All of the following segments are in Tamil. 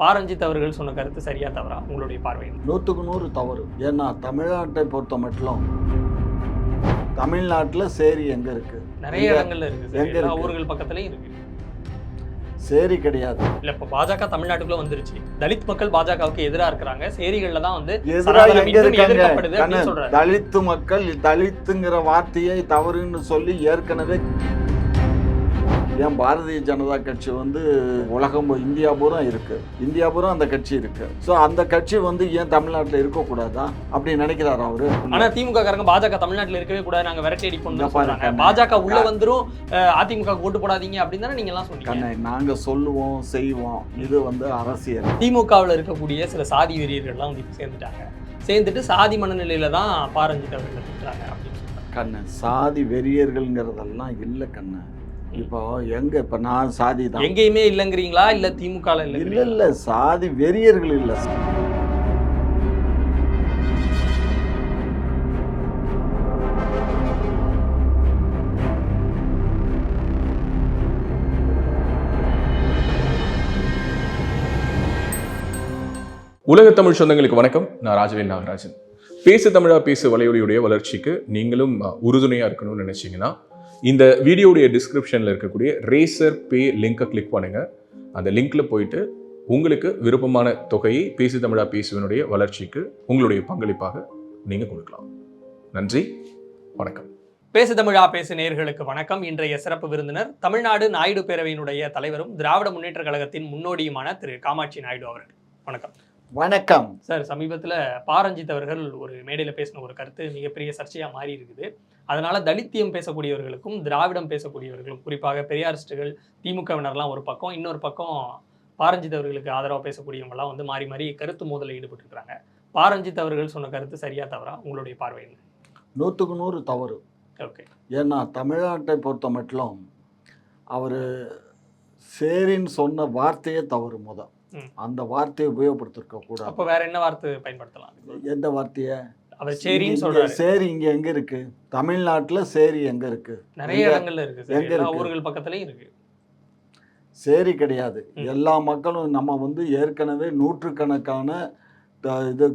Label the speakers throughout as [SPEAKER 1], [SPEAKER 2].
[SPEAKER 1] பாரஞ்சித் அவர்கள் சொன்ன கருத்து சரியா தவறா? உங்களுடைய பார்வை
[SPEAKER 2] நூற்றுக்கு நூறு தவறு. ஏன்னா தமிழ்நாட்டை பொறுத்த மட்டும் தமிழ்நாட்டில் சேரி எங்கே இருக்கு?
[SPEAKER 1] நிறைய இடங்கள்ல இருக்கு.
[SPEAKER 2] எங்க
[SPEAKER 1] எல்லா
[SPEAKER 2] இருக்கு?
[SPEAKER 1] ஊர்கள் பக்கத்துலயும் இருக்கு.
[SPEAKER 2] சேரி கிடையாது.
[SPEAKER 1] இல்ல இப்ப பாஜக தமிழ்நாட்டுக்குள்ள வந்துருச்சு. தலித் மக்கள் பாஜகவுக்கு எதிரா இருக்கிறாங்க. சேரிகள்ல தான் வந்து
[SPEAKER 2] எதிராக
[SPEAKER 1] சனாதனம்
[SPEAKER 2] எங்க
[SPEAKER 1] இன்னும்
[SPEAKER 2] இருக்காங்க?
[SPEAKER 1] எதிர்க்கப்படுது அப்படின்னு
[SPEAKER 2] கண்ணன்,
[SPEAKER 1] சொல்றாரு.
[SPEAKER 2] தலித்து மக்கள் தலித்துங்கிற வார்த்தையை தவறுன்னு சொல்லி ஏற்கனவே ஏன் பாரதிய ஜனதா கட்சி வந்து உலகம் இந்தியா பூரா இருக்கு. இந்தியா பூரா அந்த கட்சி இருக்கு. ஸோ அந்த கட்சி வந்து ஏன் தமிழ்நாட்டில் இருக்கக்கூடாதா? அப்படி நினைக்கிறாரா அவரு?
[SPEAKER 1] ஆனா திமுக காரங்க பாஜக தமிழ்நாட்டுல இருக்கவே கூடாது. நாங்க விரட்டி அடிப்போம். பாஜக உள்ள வந்துரும். அதிமுக ஓட்டு போடாதீங்க அப்படின்னு தானே நீங்க எல்லாம் சொன்னீங்க
[SPEAKER 2] கண்ணை நாங்க சொல்லுவோம் செய்வோம். இது வந்து அரசியல்.
[SPEAKER 1] திமுகவில் இருக்கக்கூடிய சில சாதி வெறியர்கள்லாம் வந்து சேர்ந்துட்டாங்க. சேர்ந்துட்டு சாதி மனநிலையில தான் பாரஞ்சித் அவர்கள்
[SPEAKER 2] கண்ணு சாதி வெறியர்கள்ங்கிறதெல்லாம் இல்லை கண்ணு. இப்போ எங்க இப்போ நான் சாதி தான்.
[SPEAKER 1] எங்கேயுமே இல்லைங்கிறீங்களா? இல்ல திமுக
[SPEAKER 2] இல்ல
[SPEAKER 1] இல்ல
[SPEAKER 2] இல்ல சாதி வெறியர்கள் இல்ல.
[SPEAKER 3] உலக தமிழ் சொந்தங்களுக்கு வணக்கம். நான் ராஜவேல் நாகராஜன். பேசு தமிழா பேசு வலையொலியுடைய வளர்ச்சிக்கு நீங்களும் அஹ், உறுதுணையா இருக்கணும்னு நினைச்சீங்கன்னா இந்த வீடியோடைய டிஸ்கிரிப்ஷன்ல இருக்கக்கூடிய ரேசர் பே லிங்கை கிளிக் பண்ணுங்க. அந்த லிங்க்ல போயிட்டு உங்களுக்கு விருப்பமான தொகையை பேசு தமிழா பேசுவனுடைய வளர்ச்சிக்கு உங்களுடைய பங்களிப்பாக நீங்க கொடுக்கலாம். நன்றி வணக்கம்.
[SPEAKER 1] பேசு தமிழா பேசு நேயர்களுக்கு வணக்கம். இன்றைய சிறப்பு விருந்தினர் தமிழ்நாடு நாயுடு பேரவையினுடைய தலைவரும் திராவிட முன்னேற்ற கழகத்தின் முன்னோடியுமான திரு காமாட்சி நாயுடு அவர்கள். வணக்கம்.
[SPEAKER 2] வணக்கம்.
[SPEAKER 1] சார் சமீபத்தில் பாரஞ்சித் அவர்கள் ஒரு மேடையில் பேசின ஒரு கருத்து மிகப்பெரிய சர்ச்சையாக மாறி இருக்குது அதனால தலித்தியம் பேசக்கூடியவர்களுக்கும் திராவிடம் பேசக்கூடியவர்களும் குறிப்பாக பெரியாரிஸ்டுகள் திமுகவினர்லாம் ஒரு பக்கம் இன்னொரு பக்கம் பாரஞ்சித் அவர்களுக்கு ஆதரவாக பேசக்கூடியவங்கலாம் வந்து மாறி மாறி கருத்து மோதலில் ஈடுபட்டுருக்காங்க பாரஞ்சித் அவர்கள் சொன்ன கருத்து சரியா தவறா? உங்களுடைய பார்வை என்ன?
[SPEAKER 2] நூற்றுக்கு நூறு தவறு.
[SPEAKER 1] ஓகே.
[SPEAKER 2] ஏன்னா தமிழ்நாட்டை பொறுத்த மட்டும் அவர் சேரின்னு சொன்ன வார்த்தையே தவறு முத. அந்த வார்த்தையை உபயோகப்படுத்திருக்க கூடாது.
[SPEAKER 1] அப்போ வேற என்ன வார்த்தை பயன்படுத்தலாம்?
[SPEAKER 2] எந்த வார்த்தையை?
[SPEAKER 1] அவர் சரின்னு சொல்றாரு.
[SPEAKER 2] சேரி இங்க எங்க இருக்கு? தமிழ்நாட்டுல சேரி எங்க இருக்கு?
[SPEAKER 1] நிறைய இடங்கள்ல இருக்கு சார்.
[SPEAKER 2] எங்க இருக்கு?
[SPEAKER 1] ஊர்கள் பக்கத்துலயும் இருக்கு.
[SPEAKER 2] சேரி கிடையாது. எல்லா மக்களும் நம்ம வந்து ஏற்கனவே நூற்றுக்கணக்கான இது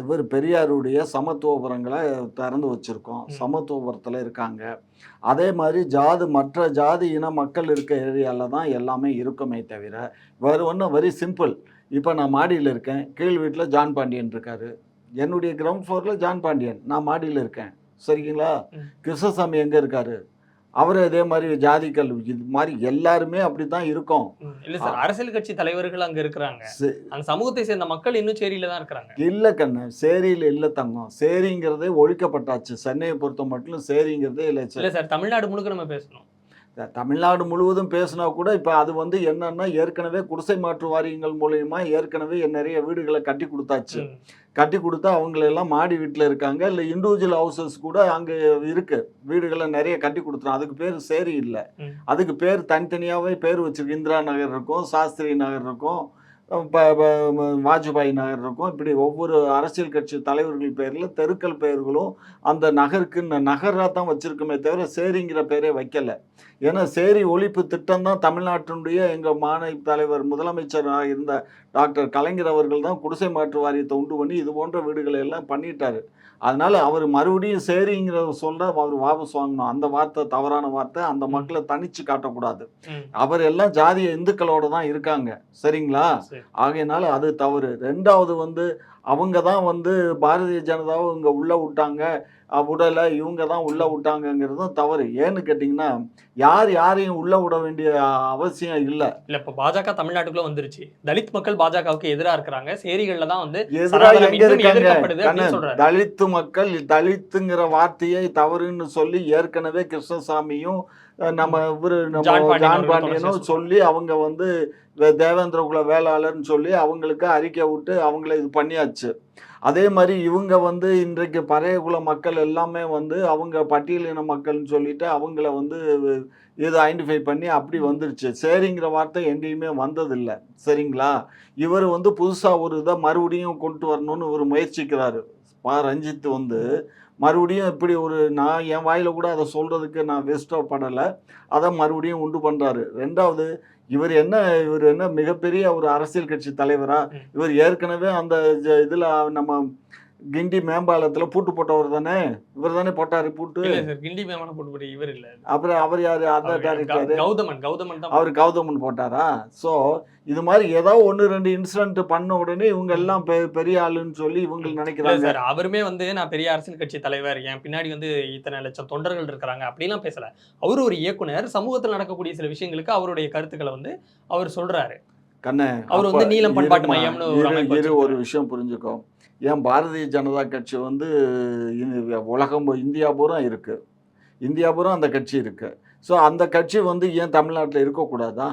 [SPEAKER 2] இவர் பெரியாருடைய சமத்துவபுரங்களை திறந்து வச்சுருக்கோம். சமத்துவபுரத்தில் இருக்காங்க. அதே மாதிரி ஜாதி மற்ற ஜாதி இன மக்கள் இருக்க ஏரியாவில் தான் எல்லாமே இருக்குமே தவிர வேறு ஒன்றும் வெரி சிம்பிள் இப்போ நான் மாடியில் இருக்கேன். கீழ் வீட்டில் ஜான் பாண்டியன் இருக்காரு. என்னுடைய கிரவுண்ட் ஃப்ளோரில் ஜான் பாண்டியன். நான் மாடியில் இருக்கேன். சரிங்களா. கிருஷ்ணசாமி எங்கே இருக்காரு? அவர் அதே மாதிரி ஜாதிகள் இது மாதிரி எல்லாருமே அப்படி தான் இருக்கோம்
[SPEAKER 1] இல்ல சார் அரசியல் கட்சி தலைவர்கள் அங்க இருக்கிறாங்க. அந்த சமூகத்தை சேர்ந்த மக்கள் இன்னும் சேரியில தான் இருக்கிறாங்க.
[SPEAKER 2] இல்ல கண்ணு சேரியில் இல்ல தங்கம். சேரிங்கிறதே ஒழிக்கப்பட்டாச்சு. சென்னையை பொறுத்த மட்டும் சேரிங்கிறதே இல்லை
[SPEAKER 1] இல்ல சார் தமிழ்நாடு முழுக்க நம்ம பேசணும்.
[SPEAKER 2] தமிழ்நாடு முழுவதும் பேசினா கூட இப்போ அது வந்து என்னன்னா ஏற்கனவே குடிசை மாற்று வாரியங்கள் மூலயமா ஏற்கனவே நிறைய வீடுகளை கட்டி கொடுத்தாச்சு. கட்டி கொடுத்தா அவங்களெல்லாம் மாடி வீட்டில் இருக்காங்க. இல்லை இண்டிவிஜுவல் ஹவுசஸ் கூட அங்கே இருக்கு. வீடுகளை நிறைய கட்டி கொடுத்துரும். அதுக்கு பேர் சேரி இல்லை. அதுக்கு பேர் தனித்தனியாகவே பேர் வச்சிருக்கு. இந்திரா நகர் இருக்கும் சாஸ்திரி நகர் இருக்கும் வாஜ்பாய் நகர் இருக்கும். இப்படி ஒவ்வொரு அரசியல் கட்சி தலைவர்கள் பேரில் தெருக்கள் பெயர்களும் அந்த நகருக்கு நகராக தான் வச்சிருக்குமே தவிர சேரிங்கிற பேரே வைக்கல. ஏன்னா சேரி ஒழிப்பு திட்டம் தான் தமிழ்நாட்டினுடைய எங்கள் மாநில தலைவர் முதலமைச்சராக இருந்த டாக்டர் கலைஞர் அவர்கள் தான் குடிசை மாற்று வாரியத்தை உண்டு பண்ணி இது போன்ற வீடுகளை எல்லாம் பண்ணிட்டாரு. அதனால அவர் மறுபடியும் சேரிங்கிற சொல்ல அவர் வாபஸ் வாங்கணும். அந்த வார்த்தை தவறான வார்த்தை அந்த மக்களை தனிச்சு காட்டக்கூடாது. அவர் எல்லாம் ஜாதிய இந்துக்களோட தான் இருக்காங்க. சரிங்களா?
[SPEAKER 1] சரி.
[SPEAKER 2] ஆகையினால அது தவறு. ரெண்டாவது வந்து அவங்க தான் வந்து பாரதிய ஜனதாவை இங்கே உள்ளே விட்டாங்க. விடல இவங்க தான் உள்ளே விட்டாங்கங்கிறதும் தவறு. ஏன்னு கேட்டிங்கன்னா யார் யாரையும் உள்ளே விட வேண்டிய அவசியம் இல்லை.
[SPEAKER 1] இல்ல இப்ப பாஜக தமிழ்நாட்டுக்குள்ள வந்துருச்சு. தலித் மக்கள் பாஜகவுக்கு எதிரா இருக்கிறாங்க. சேரிகள்ல தான் வந்து
[SPEAKER 2] எதிராக எங்க இருக்காங்க. தலித்து மக்கள் தலித்துங்கிற வார்த்தையை தவறுன்னு சொல்லி ஏற்கனவே கிருஷ்ணசாமியும் நம்ம இவரு நம்ம
[SPEAKER 1] ஜான்
[SPEAKER 2] பாண்டியனும் சொல்லி அவங்க வந்து தேவேந்திர குல வேளாளர்னு சொல்லி அவங்களுக்கு அறிக்கை விட்டு அவங்கள இது பண்ணியாச்சு. அதே மாதிரி இவங்க வந்து இன்றைக்கு பழைய குல மக்கள் எல்லாமே வந்து அவங்க பட்டியலின மக்கள்னு சொல்லிட்டு அவங்கள வந்து இது ஐடென்டிஃபை பண்ணி அப்படி வந்துருச்சு. சரிங்கிற வார்த்தை எங்கேயுமே வந்ததில்லை. சரிங்களா? இவர் வந்து புதுசாக ஒரு இதை மறுபடியும் கொண்டு வரணும்னு இவர் முயற்சிக்கிறாரு. பா ரஞ்சித் வந்து மறுபடியும் இப்படி ஒரு நான் என் வாயில கூட அதை சொல்றதுக்கு நான் வேஸ்டப்படலை அதை மறுபடியும் உண்டு பண்றாரு. ரெண்டாவது இவர் என்ன இவர் என்ன மிகப்பெரிய ஒரு அரசியல் கட்சி தலைவரா. இவர் ஏற்கனவே அந்த இதுல நம்ம கிண்டி மேம்பாலத்துல பூட்டு போட்டவர் தானே? இவர் தானே போட்டாரு பூட்டு.
[SPEAKER 1] கிண்டி மேமான போட்டு இவர் இல்ல.
[SPEAKER 2] அப்புறம் அவர் யாரு? அந்த டைரக்டர்
[SPEAKER 1] கௌதமன் கௌதமன் தான்
[SPEAKER 2] அவர் கௌதமன் போட்டாரா? ஸோ இது மாதிரி ஏதோ ஒன்று ரெண்டு இன்சிடென்ட் பண்ண உடனே இவங்க எல்லாம் பெரிய ஆளுன்னு சொல்லி இவங்க நினைக்கிறாங்க.
[SPEAKER 1] சார் அவருமே வந்து நான் பெரிய அரசியல் கட்சி தலைவர் என் பின்னாடி வந்து இத்தனை லட்சம் தொண்டர்கள் இருக்கிறாங்க அப்படிலாம் பேசல. அவர் ஒரு இயக்குனர் சமூகத்தில் நடக்கக்கூடிய சில விஷயங்களுக்கு அவருடைய கருத்துக்களை வந்து அவர் சொல்றாரு.
[SPEAKER 2] கண்ணே
[SPEAKER 1] அவர் வந்து நீலம் பண்பாட்டு மையம்னு ஒரு.
[SPEAKER 2] விஷயம் புரிஞ்சுக்கோ. ஏன் பாரதிய ஜனதா கட்சி வந்து உலகம் இந்தியா பூரா இருக்குது இந்தியா பூரா அந்த கட்சி இருக்குது ஸோ அந்த கட்சி வந்து ஏன் தமிழ்நாட்டில் இருக்கக்கூடாதா?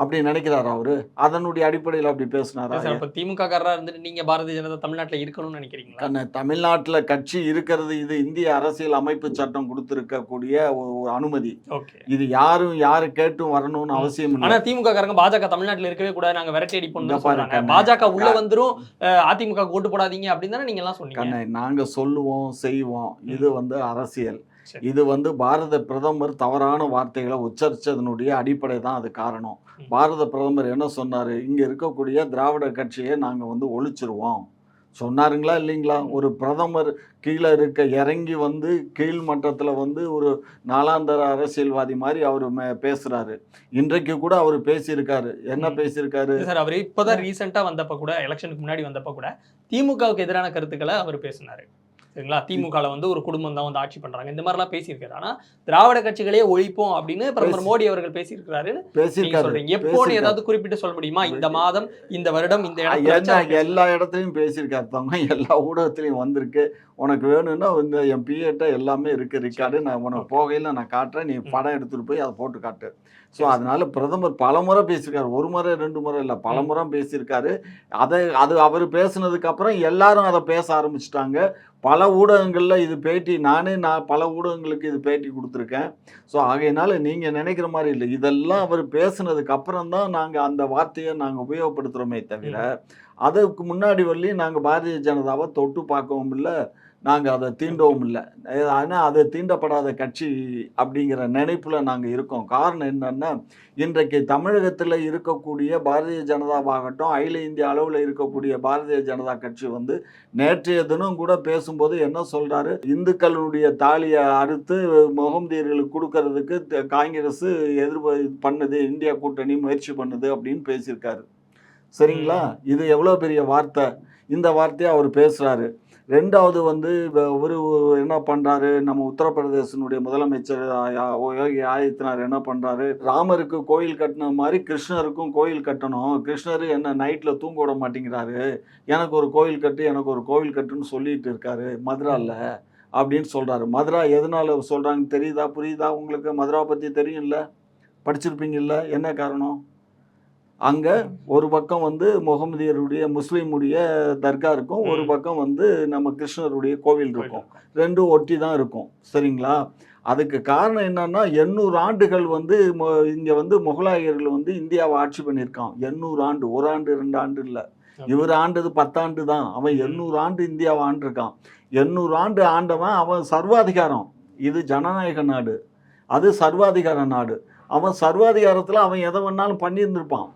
[SPEAKER 2] அப்படி நினைக்கிறாரா அவரு? அதனுடைய அடிப்படையில் அப்படி பேசினாரா?
[SPEAKER 1] அப்ப திமுக காரரா இருந்துட்டு நீங்க பாரதிய ஜனதா தமிழ்நாட்டுல இருக்கணும்னு நினைக்கிறீங்களா?
[SPEAKER 2] கண்ணு தமிழ்நாட்டில் கட்சி இருக்கிறது இது இந்திய அரசியல் அமைப்பு சட்டம் கொடுத்திருக்கக்கூடிய ஒரு அனுமதி. இது யாரும் யாரு கேட்டும் வரணும்னு அவசியம்
[SPEAKER 1] ஆனா
[SPEAKER 2] இல்லை.
[SPEAKER 1] திமுக காரங்க பாஜக தமிழ்நாட்டுல இருக்கவே கூடாது நாங்க விரட்டி அடிப்போம். பாஜக உள்ள வந்துரும் அதிமுக ஓட்டு போடாதீங்க அப்படின்னு தானே நீங்க எல்லாம் சொன்னீங்க.
[SPEAKER 2] கண்ணை நாங்க சொல்லுவோம் செய்வோம். இது வந்து அரசியல். இது வந்து பாரத பிரதமர் தவறான வார்த்தைகளை உச்சரிச்சதனுடைய அடிப்படை தான் அது காரணம்.
[SPEAKER 1] ம்.
[SPEAKER 2] பாரத பிரதமர் என்ன சொன்னாரு? இங்க இருக்கக்கூடிய திராவிட கட்சியை நாங்க வந்து ஒழிச்சிருவோம். சொன்னாருங்களா இல்லைங்களா? ஒரு பிரதமர் கீழே இருக்க இறங்கி வந்து கீழ் மட்டத்தில் வந்து ஒரு நாலாந்தர அரசியல்வாதி மாதிரி அவர் பேசுறாரு. இன்றைக்கு கூட அவர் பேசியிருக்காரு. என்ன
[SPEAKER 1] ம்.
[SPEAKER 2] பேசியிருக்காரு?
[SPEAKER 1] சார் அவர் இப்பதான் ரீசெண்டா வந்தப்ப கூட எலெக்ஷனுக்கு முன்னாடி வந்தப்ப கூட திமுகவுக்கு எதிரான கருத்துக்களை அவர் பேசினாரு. சரிங்களா? திமுகல வந்து ஒரு குடும்பம் தான் வந்து ஆட்சி பண்றாங்க. இந்த மாதிரிலாம் பேசியிருக்காரு. ஆனா திராவிட கட்சிகளே ஒழிப்போம் அப்படின்னு பிரதமர் மோடி அவர்கள் பேசியிருக்காரு. சொல்றீங்க. எப்போன்னு. ஏதாவது குறிப்பிட்டு சொல்ல முடியுமா? இந்த மாதம் இந்த வருடம் இந்த பேச-
[SPEAKER 2] எல்லா இடத்துலையும் பேசியிருக்காரு தவங்க எல்லா ஊடகத்துலையும் வந்திருக்கு. உனக்கு வேணும்னா இந்த என் பிஏட்ட எல்லாமே இருக்கு ரிக்கார்டு நான் உனக்கு போகையில் நான் காட்டுறேன். நீ படம் எடுத்துட்டு போய் அதை போட்டு காட்டு. ஸோ. அதனால பிரதமர் பல முறை பேசியிருக்காரு. ஒரு முறை ரெண்டு முறை இல்லை. பல. முறை பேசியிருக்காரு. அதை அது அவர் பேசுனதுக்கு அப்புறம் எல்லாரும் அதை பேச ஆரம்பிச்சிட்டாங்க. பல ஊடகங்களில் இது பேட்டி நானே நான் பல ஊடகங்களுக்கு இது பேட்டி கொடுத்துருக்கேன். ஸோ ஆகையினால நீங்கள் நினைக்கிற மாதிரி இல்லை. இதெல்லாம் அவர் பேசுனதுக்கு அப்புறம் தான் நாங்கள் அந்த வார்த்தையை நாங்கள் உபயோகப்படுத்துகிறோமே தவிர அதுக்கு முன்னாடி வரலையும் நாங்கள் பாரதிய ஜனதாவை தொட்டு பார்க்கவும் இல்லை. நாங்கள் அதை தீண்டவும் இல்லை. ஆனால் அது தீண்டப்படாத கட்சி அப்படிங்கிற நினைப்பில் நாங்கள் இருக்கோம். காரணம் என்னன்னா இன்றைக்கு தமிழகத்தில் இருக்கக்கூடிய பாரதிய ஜனதாவாகட்டும் அகில இந்திய அளவில் இருக்கக்கூடிய பாரதிய ஜனதா கட்சி வந்து நேற்றைய தினம் கூட பேசும்போது என்ன சொல்றாரு? இந்துக்களுடைய தாலியை அறுத்து முகமதியர்களுக்கு கொடுக்கறதுக்கு காங்கிரஸ் எதிர்ப்பு பண்ணுது இந்தியா கூட்டணி முயற்சி பண்ணுது அப்படின்னு பேசியிருக்காரு. சரிங்களா? இது எவ்வளோ பெரிய வார்த்தை? இந்த வார்த்தையை அவர் பேசுறாரு. ரெண்டாவது வந்து ஒரு என்ன பண்றாரு? நம்ம உத்தரப்பிரதேசனுடைய முதலமைச்சர் யோகி ஆதித்யநாத் என்ன பண்றாரு? ராமருக்கு கோயில் கட்டின மாதிரி கிருஷ்ணருக்கும் கோயில் கட்டணும். கிருஷ்ணர் என்ன நைட்ல தூங்க விட மாட்டேங்கிறாரு. எனக்கு ஒரு கோயில் கட்டு எனக்கு ஒரு கோவில் கட்டுன்னு சொல்லிட்டு இருக்காரு மதுரால அப்படின்னு சொல்றாரு. மதுரா எதனால சொல்றாங்கன்னு தெரியுதா புரியுதா உங்களுக்கு? மதுரா பத்தி தெரியும்ல? படிச்சிருப்பீங்கல்ல? என்ன காரணம்? அங்க ஒரு பக்கம் வந்து முகமதியருடைய முஸ்லீமுடைய தர்கா இருக்கும். ஒரு. பக்கம் வந்து நம்ம கிருஷ்ணருடைய கோவில் இருக்கும். ரெண்டும் ஒட்டி தான் இருக்கும். சரிங்களா? அதுக்கு காரணம் என்னன்னா எண்ணூறு ஆண்டுகள் வந்து மொ- இங்க வந்து முகலாயர்கள் வந்து இந்தியாவை ஆட்சி பண்ணியிருக்கான். எண்ணூறு ஆண்டு ஒரு ஆண்டு ரெண்டு ஆண்டு இல்ல. இவர் ஆண்டது பத்தாண்டு தான். அவன் எண்ணூறு ஆண்டு இந்தியாவை ஆண்டிருக்கான். எண்ணூறு ஆண்டு ஆண்டவன் அவன் சர்வாதிகாரம். இது ஜனநாயக நாடு. அது சர்வாதிகார நாடு. அவன் சர்வாதிகாரத்துல அவன் எதை வேணாலும் பண்ணியிருந்திருப்பான்.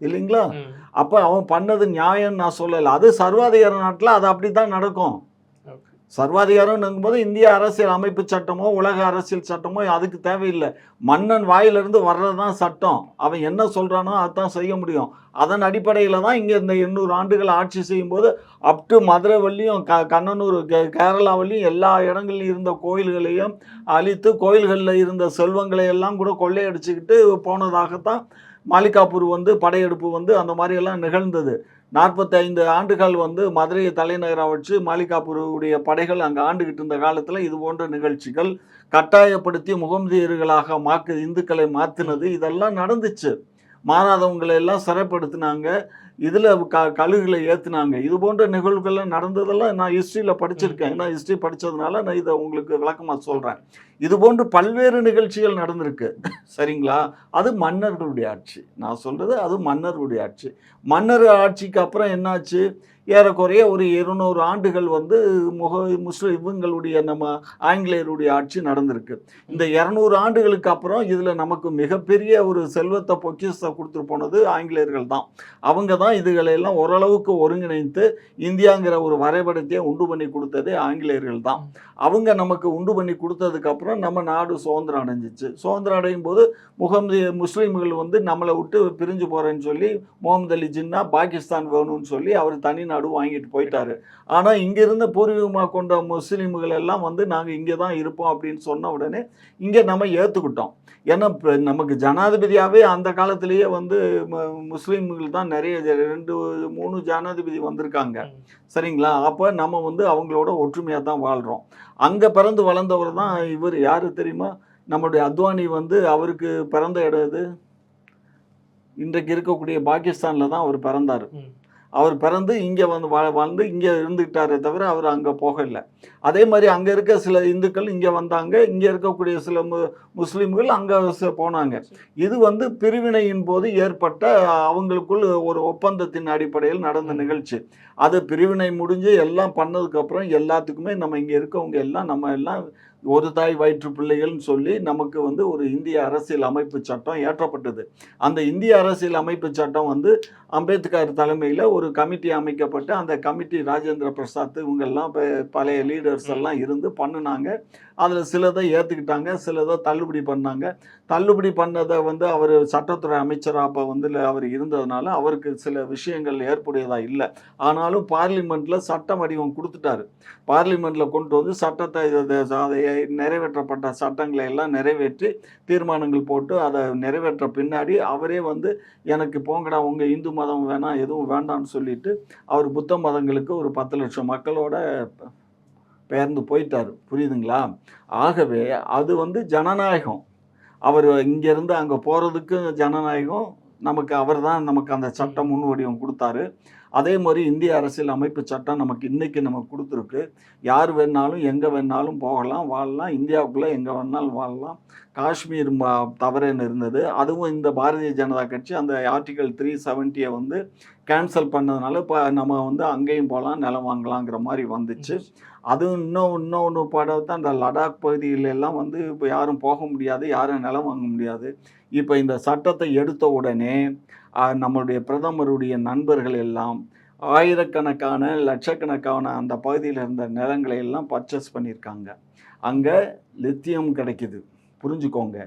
[SPEAKER 2] இல்லைங்களா. அப்ப அவன் பண்ணது நியாயம்னு நான் சொல்லலை. அது சர்வாதிகார நாட்டுல அது அப்படித்தான் நடக்கும்.
[SPEAKER 1] Okay.
[SPEAKER 2] சர்வாதிகாரம் போது இந்திய அரசியல் அமைப்பு சட்டமோ உலக அரசியல் சட்டமோ அதுக்கு தேவையில்லை. மன்னன் வாயிலிருந்து வர்றதுதான் சட்டம். அவன் என்ன சொல்றானோ அதான் செய்ய முடியும். அதன் அடிப்படையில் தான் இங்கே இந்த எண்ணூறு ஆண்டுகள் ஆட்சி செய்யும்போது அப் டு மதுரை வள்ளியும் க கண்ணனூர் கே- கேரளா வள்ளியும் எல்லா இடங்கள்லையும் இருந்த கோயில்களையும் அழித்து கோயில்களில் இருந்த செல்வங்களை எல்லாம் கூட கொள்ளையடிச்சுக்கிட்டு போனதாகத்தான் மாலிகாப்பூர் வந்து படையெடுப்பு வந்து அந்த மாதிரியெல்லாம் நிகழ்ந்தது. நாற்பத்தைந்து ஆண்டுகள் வந்து மதுரையை தலைநகராக வச்சு மாலிகாப்பூருடைய படைகள் அங்கே ஆண்டுகிட்டு இருந்த காலத்தில் இது போன்ற நிகழ்ச்சிகள் கட்டாயப்படுத்தி முகமதியர்களாக மாக்கு இந்துக்களை மாற்றினது இதெல்லாம் நடந்துச்சு. மாறாதவங்களை எல்லாம் சிறைப்படுத்தினாங்க. இதில் க கழுகுகளை ஏற்றுனாங்க இது போன்ற நிகழ்வுகள்லாம் நடந்ததெல்லாம் நான் ஹிஸ்ட்ரியில் படிச்சிருக்கேன். ஏன்னா ஹிஸ்ட்ரி படித்ததுனால நான் இதை உங்களுக்கு விளக்கமாக சொல்கிறேன் இது போன்று பல்வேறு நிகழ்ச்சிகள் நடந்திருக்கு. சரிங்களா? அது மன்னர்களுடைய ஆட்சி. நான் சொல்றது அது மன்னர்களுடைய ஆட்சி. மன்னர் ஆட்சிக்கு அப்புறம் என்னாச்சு? ஏறக்குறைய ஒரு இருநூறு ஆண்டுகள் வந்து முக முஸ்லிம் இவங்களுடைய நம்ம ஆங்கிலேயருடைய ஆட்சி நடந்திருக்கு. இந்த இரநூறு ஆண்டுகளுக்கு அப்புறம் இதில் நமக்கு மிகப்பெரிய ஒரு செல்வத்தை பொக்கிஷத்தை கொடுத்துட்டு போனது ஆங்கிலேயர்கள் தான். அவங்க தான் இதுகளையெல்லாம் ஓரளவுக்கு ஒருங்கிணைத்து இந்தியாங்கிற ஒரு வரைபடத்தையே உண்டு பண்ணி கொடுத்ததே ஆங்கிலேயர்கள் தான். அவங்க நமக்கு உண்டு பண்ணி கொடுத்ததுக்கப்புறம் நம்ம நாடு சுதந்திரம் அடைஞ்சிச்சு. சுதந்திரம் அடையும் போது முகமது முஸ்லீம்கள் வந்து நம்மளை விட்டு பிரிஞ்சு போகிறேன்னு சொல்லி முகமது அலி ஜின்னா பாகிஸ்தான் வேணும்னு சொல்லி அவர் தனி நாடு வாங்கிட்டு போயிட்டாரு. ஆனால் இங்கே இருந்த பூர்வீகமாக கொண்ட முஸ்லீம்கள் எல்லாம் வந்து நாங்கள் இங்கே தான் இருப்போம் அப்படின்னு சொன்ன உடனே இங்கே நம்ம ஏற்றுக்கிட்டோம் ஏன்னா நமக்கு ஜனாதிபதியாகவே அந்த காலத்திலேயே வந்து முஸ்லீம்கள் தான் நிறைய ரெண்டு மூணு ஜனாதிபதி வந்திருக்காங்க. சரிங்களா? அப்போ நம்ம வந்து அவங்களோட ஒற்றுமையாக தான் வாழ்கிறோம் அங்கே பிறந்து வளர்ந்தவர் தான் இவர். யார் தெரியுமா? நம்மளுடைய அத்வானி வந்து அவருக்கு பிறந்த இடம் இது இன்றைக்கு இருக்கக்கூடிய பாகிஸ்தானில் தான் அவர் பிறந்தார். அவர் பிறந்து இங்கே வந்து வா வந்து இங்கே இருந்துக்கிட்டாரே தவிர அவர் அங்கே போகலை. அதே மாதிரி அங்கே இருக்க சில இந்துக்கள் இங்கே வந்தாங்க இங்கே இருக்கக்கூடிய சில மு முஸ்லீம்கள் அங்கே போனாங்க. இது வந்து பிரிவினையின் போது ஏற்பட்ட அவங்களுக்குள் ஒரு ஒப்பந்தத்தின் அடிப்படையில் நடந்த. நிகழ்ச்சி. அது பிரிவினை முடிஞ்சு எல்லாம் பண்ணதுக்கப்புறம் எல்லாத்துக்குமே நம்ம இங்கே இருக்கவங்க எல்லாம் நம்ம எல்லாம் ஒரு தாய் வயிற்று பிள்ளைகள்னு சொல்லி நமக்கு வந்து ஒரு இந்திய அரசியல் அமைப்பு சட்டம் ஏற்றப்பட்டது. அந்த இந்திய அரசியல் அமைப்பு சட்டம் வந்து அம்பேத்கர் தலைமையில் ஒரு கமிட்டி அமைக்கப்பட்டு அந்த கமிட்டி ராஜேந்திர பிரசாத் இவங்கெல்லாம் பழைய லீடர்ஸ் எல்லாம் இருந்து பண்ணுனாங்க. அதில் சிலதை ஏற்றுக்கிட்டாங்க சிலதை தள்ளுபடி பண்ணாங்க. தள்ளுபடி பண்ணதை வந்து அவர் சட்டத்துறை அமைச்சராக அப்போ வந்து அவர் இருந்ததுனால அவருக்கு சில விஷயங்கள் ஏற்புடையதாக இல்லை. ஆனாலும் பார்லிமெண்ட்டில் சட்ட வடிவம் கொடுத்துட்டாரு. பார்லிமெண்ட்டில் கொண்டு வந்து சட்டத்தை இதை- அதை நிறைவேற்றப்பட்ட சட்டங்களை எல்லாம் நிறைவேற்றி தீர்மானங்கள் போட்டு அதை நிறைவேற்ற பின்னாடி அவரே வந்து எனக்கு போங்கடா உங்கள் இந்து மதம் வேணாம் எதுவும் வேண்டாம்னு சொல்லிட்டு அவர் புத்த மதங்களுக்கு ஒரு பத்து லட்சம் மக்களோட பெயர்ந்து போயிட்டார். புரியுதுங்களா? ஆகவே அது வந்து ஜனநாயகம். அவர் இங்கேருந்து அங்கே போகிறதுக்கு ஜனநாயகம். நமக்கு அவர் தான் நமக்கு அந்த சட்டம் முன்வடிவம் கொடுத்தாரு. அதே மாதிரி இந்திய அரசியல் அமைப்பு சட்டம் நமக்கு இன்னைக்கு நமக்கு கொடுத்துருக்கு. யார் வேணாலும் எங்கே வேணாலும் போகலாம் வாழலாம். இந்தியாவுக்குள்ளே எங்கே வேணாலும் வாழலாம். காஷ்மீர் தவறுன்னு இருந்தது. அதுவும் இந்த பாரதிய ஜனதா கட்சி அந்த ஆர்டிகல் த்ரீ செவன்ட்டியை வந்து கேன்சல் பண்ணதுனால இப்போ நம்ம வந்து அங்கேயும் போகலாம் நிலம் வாங்கலாங்கிற மாதிரி வந்துச்சு. அதுவும் இன்னும் இன்னொன்று படம் அந்த லடாக் பகுதியில எல்லாம் வந்து இப்போ யாரும் போக முடியாது யாரும் நிலம் வாங்க முடியாது. இப்போ இந்த சட்டத்தை எடுத்த உடனே நம்மளுடைய பிரதமருடைய நண்பர்கள் எல்லாம் ஆயிரக்கணக்கான லட்சக்கணக்கான அந்த பகுதியில் இருந்த நிலங்களை எல்லாம் பர்ச்சேஸ் பண்ணியிருக்காங்க. அங்கே லித்தியம் கிடைக்குது. புரிஞ்சுக்கோங்க.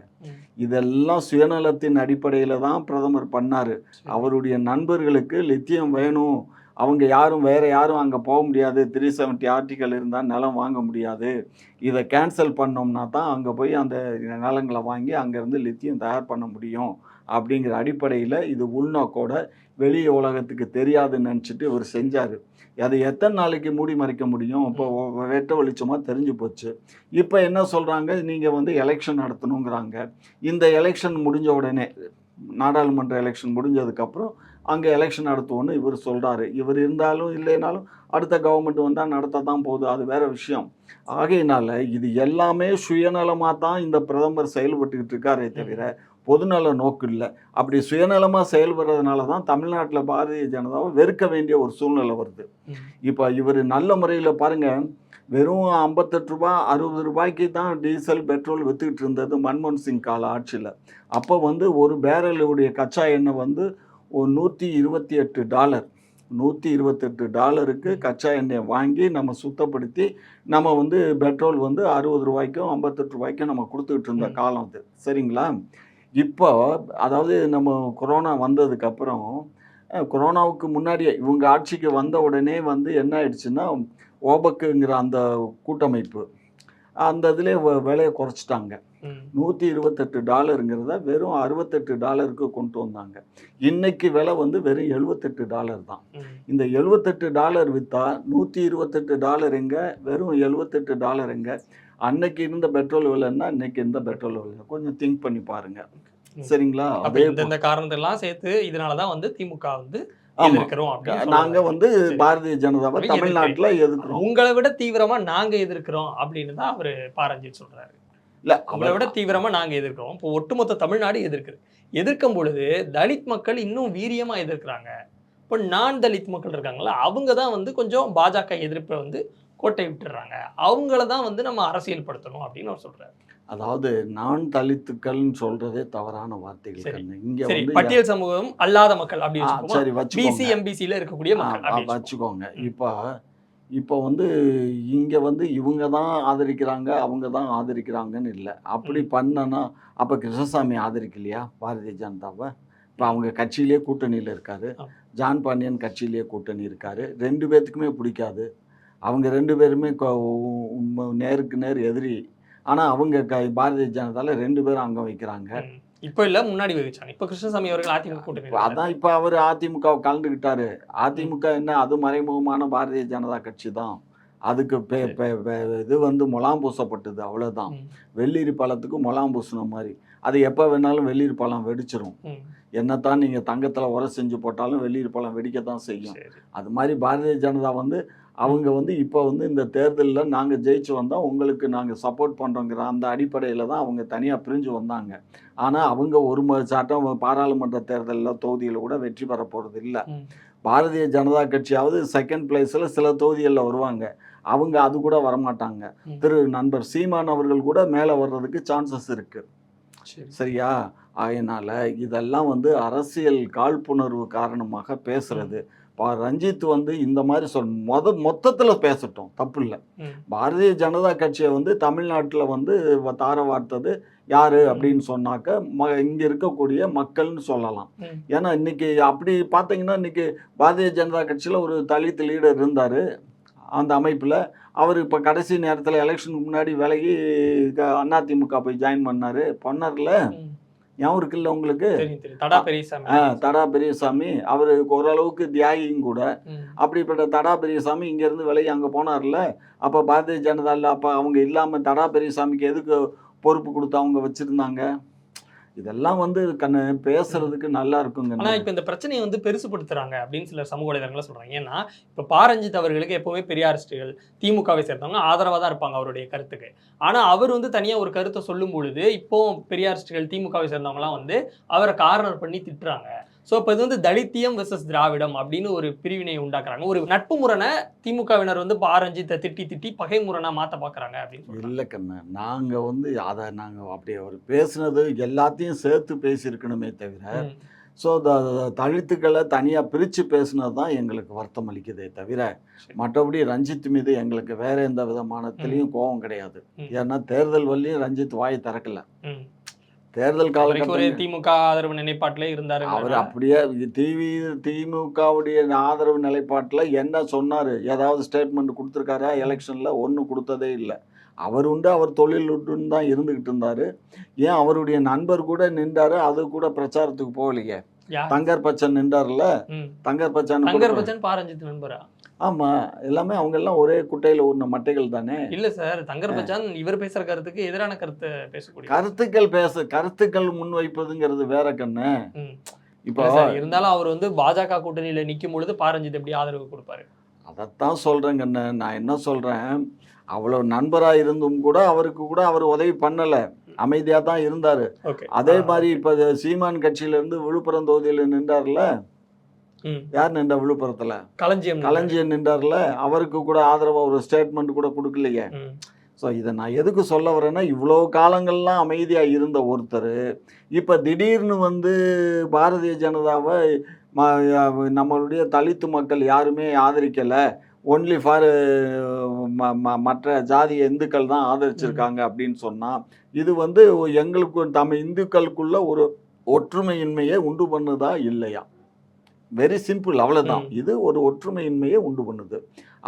[SPEAKER 2] இதெல்லாம் சுயநலத்தின் அடிப்படையில் தான் பிரதமர் பண்ணார். அவருடைய நண்பர்களுக்கு லித்தியம் வேணும். அவங்க யாரும் வேற யாரும் அங்கே போக முடியாது. த்ரீ செவன்ட்டி ஆர்டிக்கல் இருந்தால் நிலம் வாங்க முடியாது. இதை கேன்சல் பண்ணோம்னா தான் அங்கே போய் அந்த நிலங்களை வாங்கி அங்கேருந்து லித்தியம் தயார் பண்ண முடியும். அப்படிங்கிற அடிப்படையில் இது உள்நோக்கோட வெளி உலகத்துக்கு தெரியாதுன்னு நினச்சிட்டு இவர் செஞ்சார். அது எத்தனை நாளைக்கு மூடி மறைக்க முடியும்? இப்போ வெட்ட வெளிச்சமாக தெரிஞ்சு போச்சு. இப்போ என்ன சொல்கிறாங்க நீங்கள் வந்து எலெக்ஷன் நடத்தணுங்கிறாங்க. இந்த எலெக்ஷன் முடிஞ்ச உடனே நாடாளுமன்ற எலெக்ஷன் முடிஞ்சதுக்கப்புறம் அங்கே எலெக்ஷன் நடத்துவோன்னு இவர் சொல்கிறாரு இவர் இருந்தாலும் இல்லைனாலும் அடுத்த கவர்மெண்ட் வந்தால் நடத்த தான் போகுது. அது வேற விஷயம். ஆகையினால இது எல்லாமே சுயநலமாக தான் இந்த பிரதமர் செயல்பட்டுக்கிட்டு இருக்காரே தவிர பொதுநல நோக்கு இல்லை. அப்படி சுயநலமாக செயல்படுறதுனால தான் தமிழ்நாட்டில் பாரதிய ஜனதாவை வெறுக்க வேண்டிய ஒரு சூழ்நிலை வருது. இப்போ இவர் நல்ல முறையில் பாருங்கள் வெறும் ஐம்பத்தெட்டு ரூபா அறுபது ரூபாய்க்கு தான் டீசல் பெட்ரோல் விற்றுக்கிட்டு இருந்தது மன்மோகன் சிங் கால ஆட்சியில். அப்போ வந்து ஒரு பேரலுடைய கச்சா எண்ணெய் வந்து ஒரு நூற்றி இருபத்தி எட்டு டாலர். நூற்றி இருபத்தெட்டு டாலருக்கு கச்சா எண்ணெயை வாங்கி நம்ம சுத்தப்படுத்தி நம்ம வந்து பெட்ரோல் வந்து அறுபது ரூபாய்க்கும் ஐம்பத்தெட்டு ரூபாய்க்கும் நம்ம கொடுத்துக்கிட்டு இருந்த. காலம் அது. சரிங்களா? இப்போ அதாவது நம்ம கொரோனா வந்ததுக்கப்புறம் கொரோனாவுக்கு முன்னாடியே இவங்க ஆட்சிக்கு வந்த உடனே வந்து என்ன ஆயிடுச்சுன்னா ஓபக்குங்கிற அந்த கூட்டமைப்பு அந்த இதில் விலையை குறைச்சிட்டாங்க. நூற்றி இருபத்தெட்டு டாலருங்கிறத வெறும் அறுபத்தெட்டு டாலருக்கு கொண்டு வந்தாங்க. இன்னைக்கு விலை வந்து வெறும் எழுபத்தெட்டு டாலர் தான். இந்த எழுபத்தெட்டு டாலர் விற்றா நூற்றி இருபத்தெட்டு டாலர் எங்க? வெறும் எழுபத்தெட்டு டாலர் எங்க? அன்னைக்கு இருந்த பெட்ரோல் விலைன்னா இன்னைக்கு இருந்த பெட்ரோல் விலை. கொஞ்சம் திங்க் பண்ணி பாருங்க.
[SPEAKER 1] ம்.
[SPEAKER 2] சரிங்களா?
[SPEAKER 1] இந்த காரணத்தெல்லாம் சேர்த்து இதனாலதான் வந்து திமுக வந்து
[SPEAKER 2] நாங்க. வந்து. பாரதிய ஜனதாவை
[SPEAKER 1] எதிர்க்கிறீங்க.
[SPEAKER 2] தமிழ்நாட்டுல எதிர்க்கிறோம்.
[SPEAKER 1] உங்களை விட தீவிரமா நாங்க எதிர்க்கிறோம் அப்படின்னு தான் அவரு பாரஞ்சித் சொல்றாரு.
[SPEAKER 2] இல்ல
[SPEAKER 1] அவங்கள விட தீவிரமா நாங்க எதிர்க்கிறோம். இப்போ ஒட்டுமொத்த தமிழ்நாடு எதிர்க்குது. எதிர்க்கும் பொழுது தலித் மக்கள் இன்னும் வீரியமா எதிர்க்கிறாங்க. இப்போ நான் தலித் மக்கள் இருக்காங்களா அவங்க தான் வந்து கொஞ்சம் பாஜக எதிர்ப்பை வந்து கோட்டை விட்டுறாங்க. அவங்கள தான் வந்து நம்ம அரசியல்படுத்தணும் அப்படின்னு அவர் சொல்றாரு.
[SPEAKER 2] அதாவது நான் தலித்துக்கள்னு சொல்றதே தவறான வார்த்தைகள் இங்க வந்து
[SPEAKER 1] பட்டியல் சமூகம் அல்லாத மக்கள் அப்படி
[SPEAKER 2] ஆ,
[SPEAKER 1] வச்சுக்கோமா
[SPEAKER 2] சரி
[SPEAKER 1] பிசி இருக்கக்கூடிய வச்சுக்கோங்க.
[SPEAKER 2] இப்போ இப்போ வந்து இங்க வந்து இவங்க தான் ஆதரிக்கிறாங்க அவங்க தான் ஆதரிக்கிறாங்கன்னு இல்லை. அப்படி பண்ணனா அப்ப கிருஷ்ணசாமி ஆதரிக்கலையா? பாரதிய ஜனதாவை? இப்போ அவங்க கட்சியிலே கூட்டணியில் இருக்காரு. ஜான் பாண்டியன் கட்சியிலே கூட்டணி இருக்காரு. ரெண்டு பேர்த்துக்குமே பிடிக்காது. அவங்க ரெண்டு பேருமே நேருக்கு நேர் எதிரி ஆனா அவங்க பாரதிய ஜனதால ரெண்டு பேரும் அங்கம் வைக்கிறாங்க.
[SPEAKER 1] இப்போ இல்ல முன்னாடி வகிச்சாங்க. இப்போ கிருஷ்ணசாமி அவர்கள் அதிமுக கூட்டணி
[SPEAKER 2] அதான் இப்ப அவர் அதிமுக கலந்துக்கிட்டாரு அதிமுக என்ன அது மறைமுகமான பாரதிய ஜனதா கட்சி தான். அதுக்கு இது வந்து முலாம் பூசப்பட்டது அவ்வளவுதான்.
[SPEAKER 1] ம்.
[SPEAKER 2] வெள்ளீரி பழத்துக்கு முலாம் பூசின மாதிரி. அது எப்போ வேணாலும் வெள்ளீரி பழம் வெடிச்சிரும். என்னத்தான் நீங்க தங்கத்துல உர செஞ்சு போட்டாலும் வெள்ளீரி பழம் வெடிக்கத்தான் செய்யும்.
[SPEAKER 1] சரி.
[SPEAKER 2] அது மாதிரி பாரதிய ஜனதா வந்து அவங்க வந்து இப்போ வந்து இந்த தேர்தலில் நாங்கள் ஜெயிச்சு வந்தால் உங்களுக்கு நாங்கள் சப்போர்ட் பண்ணுறோங்கிற அந்த அடிப்படையில் தான் அவங்க தனியாக பிரிஞ்சு வந்தாங்க. ஆனால் அவங்க ஒரு சட்டம் பாராளுமன்ற தேர்தலில் தொகுதியில் கூட வெற்றி பெற போகிறது இல்லை. பாரதிய ஜனதா கட்சியாவது செகண்ட் பிளேஸில் சில தொகுதிகளில் வருவாங்க. அவங்க அது கூட வரமாட்டாங்க. திரு நண்பர் சீமான் அவர்கள் கூட மேலே வர்றதுக்கு சான்சஸ் இருக்குது
[SPEAKER 1] சரி.
[SPEAKER 2] சரியா? அதனால இதெல்லாம் வந்து அரசியல் காழ்ப்புணர்வு காரணமாக பேசுறது. பா ரஞ்சித் வந்து இந்த மாதிரி சொல் மொத மொத்தத்தில் பேசட்டும் தப்பு இல்லை. பாரதிய ஜனதா கட்சியை வந்து தமிழ்நாட்டில் வந்து தார வார்த்தது யாரு அப்படின்னு சொன்னாக்க ம இங்கே இருக்கக்கூடிய மக்கள்னு சொல்லலாம். ஏன்னா இன்னைக்கு அப்படி பார்த்தீங்கன்னா இன்னைக்கு பாரதிய ஜனதா கட்சியில் ஒரு தலித் லீடர் இருந்தார் அந்த அமைப்பில் அவர் இப்போ கடைசி நேரத்தில் எலெக்ஷனுக்கு முன்னாடி விலகி அதிமுக போய் ஜாயின் பண்ணார் பண்ணார்ல. ஞாபகம் இருக்குல்ல உங்களுக்கு?
[SPEAKER 1] தடா பெரியசாமி.
[SPEAKER 2] ஆ, தடா பெரியசாமி. அவர் ஓரளவுக்கு தியாகியும் கூட. அப்படிப்பட்ட தடா பெரியசாமி இங்கேருந்து விலகி அங்கே போனார்ல. அப்போ பாரதிய ஜனதாவில் அப்போ அவங்க இல்லாமல் தடா பெரியசாமிக்கு எதுக்கு பொறுப்பு கொடுத்து அவங்க வச்சுருந்தாங்க? இதெல்லாம் வந்து கண்ணு பேசுறதுக்கு நல்லா இருக்குங்க.
[SPEAKER 1] ஆனா இப்ப இந்த பிரச்சனையை வந்து பெருசுப்படுத்துறாங்க அப்படின்னு சில சமூக வலைதளங்களை சொல்றாங்க. ஏன்னா இப்ப பாரஞ்சித் அவர்களுக்கு எப்பவுமே பெரியாரிஸ்டுகள் திமுகவை சேர்ந்தவங்க ஆதரவா தான் இருப்பாங்க அவருடைய கருத்துக்கு. ஆனா அவர் வந்து தனியா ஒரு கருத்தை சொல்லும் பொழுது இப்போ பெரியாரிஸ்டுகள் திமுகவை சேர்ந்தவங்களாம் வந்து அவரை கார்னர் பண்ணி திட்டுறாங்க. ஸோ இப்போ இது வந்து தலித்தியம் வெர்சஸ் திராவிடம் அப்படின்னு ஒரு பிரிவினை உண்டாக்குறாங்க ஒரு நட்பு முரணை திமுகவினர் வந்து பாரஞ்சித்தை திட்டி திட்டி பகை முரணா மாத்த பாக்குறாங்க அப்படின்னு.
[SPEAKER 2] இல்லை கண்ணு நாங்கள் வந்து அதை நாங்கள் அப்படி அவர் பேசுனது எல்லாத்தையும் சேர்த்து பேசியிருக்கணுமே தவிர. ஸோ தலித்துக்களை தனியாக பிரித்து பேசுனது தான் எங்களுக்கு வருத்தம் அளிக்குதே தவிர. மற்றபடி ரஞ்சித் மீது எங்களுக்கு வேற எந்த விதமானத்துலேயும் கோபம் கிடையாது. ஏன்னா தேர்தல் வழியும் ரஞ்சித் வாய் திறக்கல. தேர்தல் காலகட்டம்
[SPEAKER 1] திமுக ஆதரவு நிலைப்பாட்டிலே இருந்தாரு
[SPEAKER 2] அவர் அப்படியே டிவி திமுகவுடைய ஆதரவு நிலைப்பாட்டில் என்ன சொன்னார்? ஏதாவது ஸ்டேட்மெண்ட் கொடுத்துருக்காரா? எலெக்ஷனில் ஒன்றும் கொடுத்ததே இல்லை. அவர் உண்டு அவர் தொழில் உண்டுன்னு தான் இருந்துக்கிட்டு இருந்தார். ஏன் அவருடைய நண்பர் கூட நின்றாரு அது கூட பிரச்சாரத்துக்கு போகலையே? தங்கர் பச்சன் நின்றார்ல. தங்கர் பச்சன்
[SPEAKER 1] தங்கர் பச்சன் பாரஞ்சித் நண்பரா?
[SPEAKER 2] ஆமாம் எல்லாமே அவங்க எல்லாம் ஒரே குட்டையில் ஊர்ன மட்டைகள் தானே?
[SPEAKER 1] இல்ல சார் தங்கர் பச்சான் இவர் பேசுற கருத்துக்கு எதிரான கருத்தை பேசக்கூடிய
[SPEAKER 2] கருத்துக்கள் பேச கருத்துக்கள் முன்வைப்பதுங்கிறது வேற கண்ணு. இப்போ
[SPEAKER 1] இருந்தாலும் அவர் வந்து பாஜக கூட்டணியில நிக்கும் பொழுது பாரஞ்சித் எப்படி ஆதரவு கொடுப்பாரு?
[SPEAKER 2] அதைத்தான் சொல்கிறேன் கண்ணு. நான் என்ன சொல்கிறேன் அவ்வளோ நண்பராக இருந்தும் கூட அவருக்கு கூட அவர் உதவி பண்ணலை. அமைதியாக தான் இருந்தார். அதே மாதிரி இப்போ சீமான் கட்சியிலேருந்து விழுப்புரம் தொகுதியில் நின்றார்ல. யார் நின்றா விழுப்புரத்தில்?
[SPEAKER 1] களஞ்சியம்
[SPEAKER 2] களஞ்சியம் நின்றார்ல. அவருக்கு கூட ஆதரவாக ஒரு ஸ்டேட்மெண்ட் கூட கொடுக்கலையே. ஸோ இதை நான் எதுக்கு சொல்ல வரேன்னா இவ்வளோ காலங்கள்லாம் அமைதியாக இருந்த ஒருத்தர் இப்போ திடீர்னு வந்து பாரதிய ஜனதாவை ம- நம்மளுடைய தலித்து மக்கள் யாருமே ஆதரிக்கலை. ஒன்லி ஃபார் மற்ற ஜாதி இந்துக்கள் தான் ஆதரிச்சிருக்காங்க அப்படின்னு சொன்னால் இது வந்து எங்களுக்கு தமிழ் இந்துக்களுக்குள்ள ஒரு ஒற்றுமையின்மையை உண்டு பண்ணுதா இல்லையா? வெரி சிம்பிள் அவ்வளோதான். இது ஒரு ஒற்றுமையின்மையை உண்டு பண்ணுது.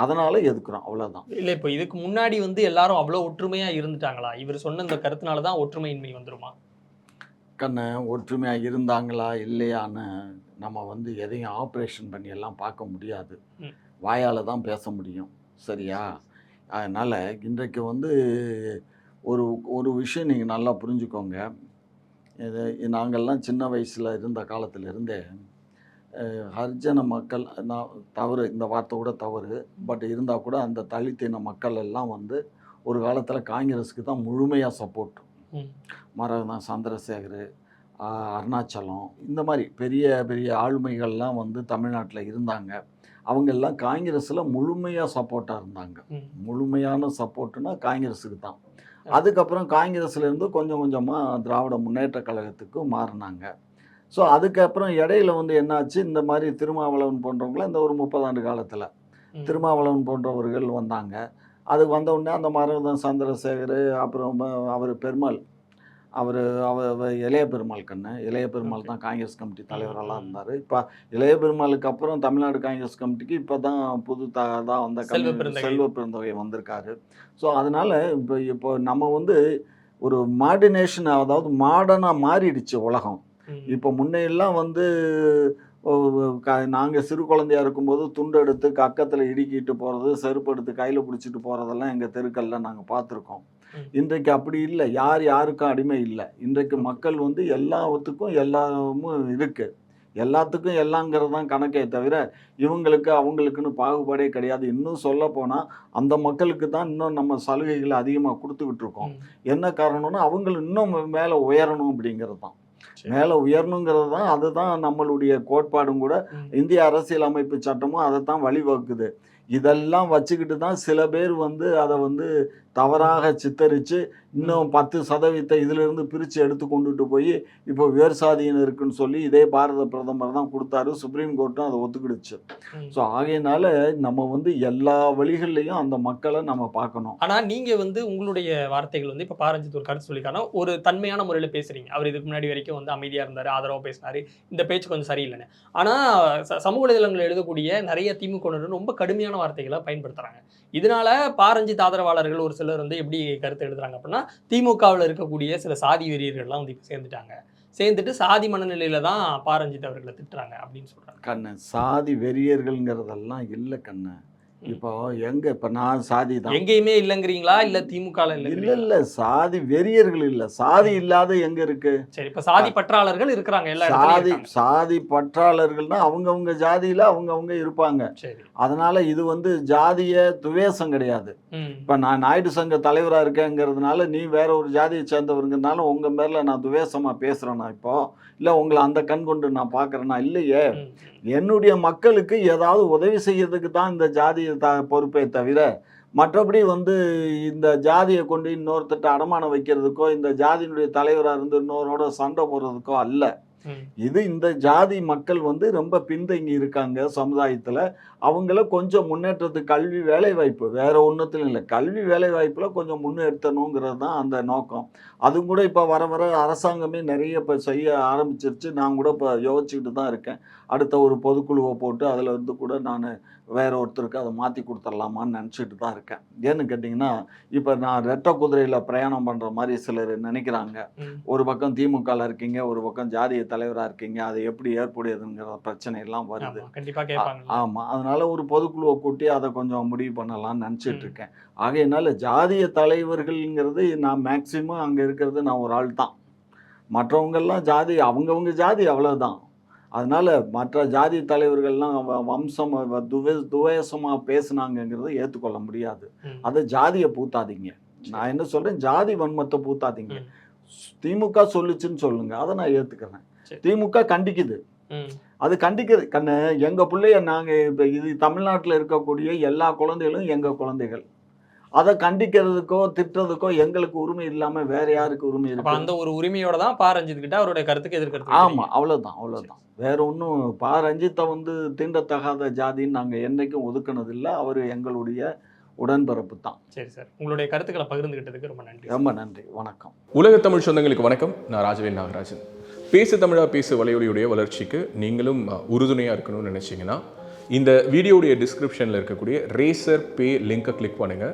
[SPEAKER 2] அதனால எதுக்குறோம்? அவ்வளோதான்
[SPEAKER 1] இல்ல இப்போ இதுக்கு முன்னாடி வந்து எல்லாரும் அவ்வளவு ஒற்றுமையா இருந்துட்டாங்களா? இவர் சொன்ன இந்த கருத்துனால தான் ஒற்றுமையின்மை வந்துருமா?
[SPEAKER 2] கண்ணு ஒற்றுமையாக இருந்தாங்களா? இல்லையான்னு நம்ம வந்து எதையும் ஆப்ரேஷன் பண்ணி எல்லாம் பார்க்க முடியாது. வாயால் தான் பேச முடியும். சரியா? அதனால் இன்றைக்கு வந்து ஒரு ஒரு விஷயம் நீங்கள் நல்லா புரிஞ்சுக்கோங்க. இது நாங்கள்லாம் சின்ன வயசில் இருந்த காலத்துல இருந்தே அஹ், ஹரிஜன மக்கள் நான் தவறு இந்த வார்த்தை கூட தவறு. பட் இருந்தால் கூட அந்த தலித்தின மக்கள் எல்லாம் வந்து ஒரு காலத்தில் காங்கிரஸுக்கு தான் முழுமையாக சப்போர்ட்.
[SPEAKER 1] ம்.
[SPEAKER 2] மரகதம் சந்திரசேகர் அருணாச்சலம் இந்த மாதிரி பெரிய பெரிய ஆளுமைகள்லாம் வந்து தமிழ்நாட்டில் இருந்தாங்க. அவங்கெல்லாம் காங்கிரஸில் முழுமையாக சப்போர்ட்டாக இருந்தாங்க. முழுமையான சப்போர்ட்டுனா காங்கிரஸுக்கு தான். அதுக்கப்புறம் காங்கிரஸ்ல இருந்து கொஞ்சம் கொஞ்சமாக திராவிட முன்னேற்ற கழகத்துக்கு மாறினாங்க. ஸோ அதுக்கப்புறம் இடையில வந்து என்னாச்சு? இந்த மாதிரி திருமாவளவன் போன்றவங்களாம் இந்த ஒரு முப்பதாண்டு காலத்தில். திருமாவளவன் போன்றவர்கள் வந்தாங்க. அது வந்த உடனே அந்த மரகதம் சந்திரசேகர் அப்புறம் அவர் பெருமாள் அவர் அவர் இளைய பெருமாள் கண்ணு இளைய பெருமாள் தான் காங்கிரஸ் கமிட்டி தலைவரெல்லாம். இருந்தார் இப்போ இளைய பெருமாளுக்கு அப்புறம் தமிழ்நாடு காங்கிரஸ் கமிட்டிக்கு இப்போ தான் புது த தான் வந்த
[SPEAKER 1] செல்வ பெருந்தகை.
[SPEAKER 2] வந்திருக்காரு ஸோ அதனால இப்போ இப்போ நம்ம வந்து ஒரு மார்டினேஷன் அதாவது மாடர்னாக மாறிடுச்சு உலகம். இப்போ முன்னையெல்லாம் வந்து நாங்கள் சிறு குழந்தையா இருக்கும்போது துண்டு எடுத்து கக்கத்தில் இடுக்கிட்டு போகிறது செருப்பு எடுத்து கையில் பிடிச்சிட்டு போகிறதெல்லாம் எங்கள் தெருக்கள்ல நாங்கள் பார்த்துருக்கோம். இன்றைக்கு அப்படி இல்லை. யார் யாருக்கும் அடிமை இல்லை. இன்றைக்கு மக்கள் வந்து எல்லாத்துக்கும் எல்லாமும் இருக்கு. எல்லாத்துக்கும் எல்லாங்கிறது தான் கணக்கே தவிர இவங்களுக்கு அவங்களுக்குன்னு பாகுபாடே கிடையாது. இன்னும் சொல்ல போனால் அந்த மக்களுக்கு தான் இன்னும் நம்ம சலுகைகளை அதிகமாக கொடுத்துக்கிட்டு இருக்கோம். என்ன காரணம்னா அவங்க இன்னும் மேலே உயரணும் அப்படிங்கிறது தான். மேலே உயரணுங்கிறது தான் அதுதான் நம்மளுடைய கோட்பாடும் கூட. இந்திய அரசியல் அமைப்பு சட்டமும் அதை தான் வழிவகுக்குது. இதெல்லாம் வச்சுக்கிட்டு தான் சில பேர் வந்து அதை வந்து தவறாக சித்தரித்து இன்னும் பத்து சதவீதத்தை இதிலிருந்து பிரித்து எடுத்து கொண்டுட்டு போய் இப்போ உயர்சாதியினருக்குன்னு சொல்லி இதே பாரத பிரதமர் தான் கொடுத்தாரு. சுப்ரீம் கோர்ட்டும் அதை ஒத்துக்கிடுச்சு. ஸோ ஆகையினால நம்ம வந்து எல்லா வழிகள்லையும் அந்த மக்களை நம்ம பார்க்கணும்.
[SPEAKER 1] ஆனா நீங்க வந்து உங்களுடைய வார்த்தைகள் வந்து இப்ப பாரஞ்சித் ஒரு கருத்து சொல்லிக்காரனா ஒரு தன்மையான முறையில பேசுறீங்க. அவர் இதுக்கு முன்னாடி வரைக்கும் வந்து அமைதியா இருந்தாரு ஆதரவா பேசினாரு. இந்த பேச்சு கொஞ்சம் சரியில்லைன்னு. ஆனா ச- சமூக வலைதளங்கள் எழுதக்கூடிய நிறைய திமுக ரொம்ப கடுமையான வார்த்தைகளை பயன்படுத்துறாங்க. இதனால பாரஞ்சித் ஆதரவாளர்கள் ஒரு சிலர் வந்து எப்படி கருத்து எழுதுறாங்க அப்படின்னா திமுகவில் இருக்கக்கூடிய சில சாதி வெறியர்கள்லாம் வந்து இப்போ சேர்ந்துட்டாங்க. சேர்ந்துட்டு சாதி மனநிலையில தான் பாரஞ்சித் அவர்களை திட்டுறாங்க அப்படின்னு சொல்றாங்க.
[SPEAKER 2] கண்ணு சாதி வெறியர்கள்ங்கிறதெல்லாம் இல்லை கண்ணு இப்போ எங்க? இப்போ நான் சாதி தான்.
[SPEAKER 1] எங்கேயுமே இல்லைங்கிறீங்களா? இல்ல திமுக
[SPEAKER 2] இல்ல
[SPEAKER 1] இல்ல
[SPEAKER 2] இல்ல. சாதி வெறியர்கள் இல்ல. சாதி இல்லாத எங்க இருக்கு?
[SPEAKER 1] சரி இப்ப சாதி பற்றாளர்கள் இருக்கிறாங்க. எல்லா
[SPEAKER 2] சாதி. சாதி பற்றாளர்கள்னா அவங்கவங்க ஜாதியில அவங்கவங்க இருப்பாங்க. அதனால இது வந்து ஜாதிய துவேஷம் கிடையாது. இப்ப நான் நாயுடு சங்க தலைவரா இருக்கேங்கிறதுனால நீ வேற ஒரு ஜாதியை சேர்ந்தவருங்கிறதுனால உங்க மேல நான் துவேஷமா பேசுறேனா இப்போ? இல்ல உங்களை அந்த கண் கொண்டு நான் பாக்குறேனா இல்லையே. என்னுடைய மக்களுக்கு ஏதாவது உதவி செய்யறதுக்கு தான் இந்த ஜாதியை த பொறுப்பே தவிர மற்றபடி வந்து இந்த ஜாதியை கொண்டு இன்னொருத்தட்ட அடமானம் வைக்கிறதுக்கோ இந்த ஜாதியினுடைய தலைவராக இருந்து இன்னொருவோட சண்டை போடுறதுக்கோ அல்ல. இது இந்த ஜாதி மக்கள் வந்து ரொம்ப பின்தங்கி இருக்காங்க சமுதாயத்தில். அவங்கள கொஞ்சம் முன்னேற்றத்துக்கு கல்வி வேலைவாய்ப்பு வேற ஒன்றுத்துல இல்லை கல்வி வேலைவாய்ப்பில் கொஞ்சம் முன்னேற்றணுங்கிறது தான் அந்த நோக்கம். அதுவும் கூட இப்போ வர வர அரசாங்கமே நிறைய இப்போ செய்ய ஆரம்பிச்சிருச்சு. நான் கூட இப்போ யோசிச்சுக்கிட்டு தான் இருக்கேன். அடுத்த ஒரு பொதுக்குழுவை போட்டு அதில் இருந்து கூட நான் வேற ஒருத்தருக்கு அதை மாற்றி கொடுத்துடலாமான்னு நினச்சிட்டு தான் இருக்கேன். ஏன்னு கேட்டிங்கன்னா இப்போ நான் ரெட்டை குதிரையில் பிரயாணம் பண்ணுற மாதிரி சிலர் நினைக்கிறாங்க. ஒரு பக்கம் திமுகவில் இருக்கீங்க ஒரு பக்கம் ஜாதிய தலைவராக இருக்கீங்க அது எப்படி ஏற்புடையதுங்கிற பிரச்சனை எல்லாம் வருது ஆமாம் அதனால ஒரு பொதுக்குழுவை கூட்டி அதை கொஞ்சம் முடிவு பண்ணலாம்னு நினச்சிட்டு. இருக்கேன். ஆகையினால ஜாதிய தலைவர்கள்ங்கிறது நான் மேக்சிமம் அங்கே இருக்கிறது நான் ஒரு ஆள் தான். மற்றவங்கெல்லாம் ஜாதி அவங்கவங்க ஜாதி அவ்வளவுதான். அதனால மற்ற ஜாதி தலைவர்கள்லாம் வம்சம் துவே துவேஷமாக பேசுனாங்கங்கிறத ஏற்றுக்கொள்ள முடியாது. அதை ஜாதியை பூத்தாதீங்க. நான் என்ன சொல்றேன்? ஜாதி வன்மத்தை பூத்தாதீங்க. திமுக சொல்லுச்சுன்னு சொல்லுங்க. அதை நான் ஏத்துக்கிறேன். திமுக கண்டிக்குது. அது கண்டிக்கிறது கண்ணு எங்க பிள்ளைய நாங்க இப்ப இது தமிழ்நாட்டுல இருக்கக்கூடிய எல்லா குழந்தைகளும் எங்க குழந்தைகள். அதை கண்டிக்கிறதுக்கோ திட்டுறதுக்கோ எங்களுக்கு உரிமை இல்லாம வேற யாருக்கு உரிமை
[SPEAKER 1] அப்ப
[SPEAKER 2] இருக்கு
[SPEAKER 1] அந்த ஒரு உரிமையோட தான் பா ரஞ்சித் கிட்ட அவருடைய கருத்துக்கு எதிர்கருத்து
[SPEAKER 2] ஆமா
[SPEAKER 1] வைக்கிறீங்க.
[SPEAKER 2] அவ்வளவுதான் அவ்வளவுதான். வேற ஒன்றும் பா ரஞ்சித்தை வந்து தீண்டத்தகாத ஜாதின்னு நாங்க என்னைக்கும் ஒதுக்குனது இல்ல அவர் எங்களுடைய உடன்பிறப்பு தான்.
[SPEAKER 1] சரி சார். உங்களுடைய கருத்துக்களை பகிர்ந்துகிட்டதுக்கு ரொம்ப நன்றி
[SPEAKER 2] ரொம்ப நன்றி வணக்கம்.
[SPEAKER 3] உலக தமிழ் சொந்தங்களுக்கு வணக்கம். நான் ராஜவேல் நாகராஜன். பேசு தமிழா பேசு வலையொலியுடைய வளர்ச்சிக்கு நீங்களும் உறுதுணையாக இருக்கணும்னு நினச்சிங்கன்னா இந்த வீடியோடைய டிஸ்கிரிப்ஷனில் இருக்கக்கூடிய ரேசர் பே லிங்கை கிளிக் பண்ணுங்கள்